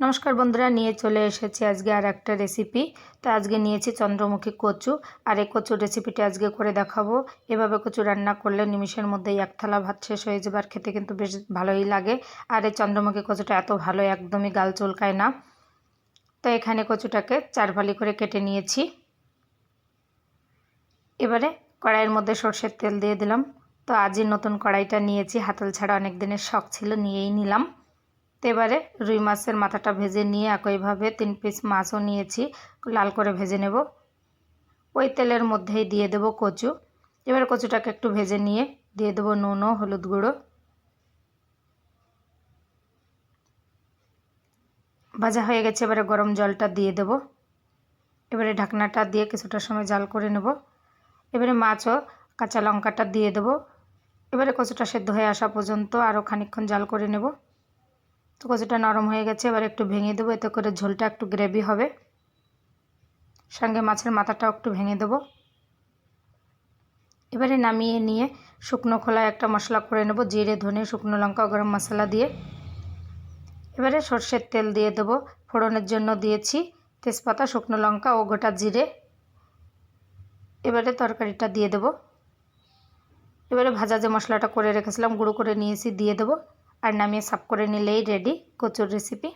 নমস্কার বন্ধুরা, নিয়ে চলে এসেছি আজকে আর একটা রেসিপি তো আজকে নিয়েছি চন্দ্রমুখী কচু, আর এই কচুর রেসিপিটি আজকে করে দেখাবো। এভাবে কচু রান্না করলে নিমিষের মধ্যে এক থালা ভাত শেষ হয়ে যাবে, আর খেতে কিন্তু বেশ ভালোই লাগে। আর এই চন্দ্রমুখী কচুটা এত ভালো, একদমই গাল চুলকায় না। তো এখানে কচুটাকে চার ফালি করে কেটে নিয়েছি। এবারে কড়াইয়ের মধ্যে সর্ষের তেল দিয়ে দিলাম। তো আজই নতুন কড়াইটা নিয়েছি, হাতল ছাড়া অনেক দিনের শখ ছিল, নিয়েই নিলাম। তো এবারে রুই মাছের মাথাটা ভেজে নিয়ে একইভাবে তিন পিস মাছও নিয়েছি, লাল করে ভেজে নেব। ওই তেলের মধ্যেই দিয়ে দেব কচু। এবার কচুটাকে একটু ভেজে নিয়ে দিয়ে দেবো নুন হলুদ গুঁড়ো। ভাজা হয়ে গেছে, এবারে গরম জলটা দিয়ে দেব। এবারে ঢাকনাটা দিয়ে কিছুটা সময় জাল করে নেব। এবারে মাছও কাঁচা লঙ্কাটা দিয়ে দেবো। এবারে কচুটা সেদ্ধ হয়ে আসা পর্যন্ত আরও খানিকক্ষণ জাল করে নেব। তো কচুটা নরম হয়ে গেছে, এবার একটু ভেঙে দেবো, এতে করে ঝোলটা একটু গ্রেভি হবে। সঙ্গে মাছের মাথাটাও একটু ভেঙে দেবো। এবারে নামিয়ে নিয়ে শুকনো খোলায় একটা মশলা করে নেব, জিরে, ধনে, শুকনো লঙ্কা, গরম মশলা দিয়ে। এবারে সর্ষের তেল দিয়ে দেবো, ফোড়নের জন্য দিয়েছি তেজপাতা, শুকনো লঙ্কা ও গোটা জিরে। এবারে তরকারিটা দিয়ে দেবো। এবারে ভাজা যে মশলাটা করে রেখেছিলাম, গুঁড়ো করে নিয়েছি, দিয়ে দেবো। আর নামিয়ে সাফ করে নিলেই রেডি কচুর রেসিপি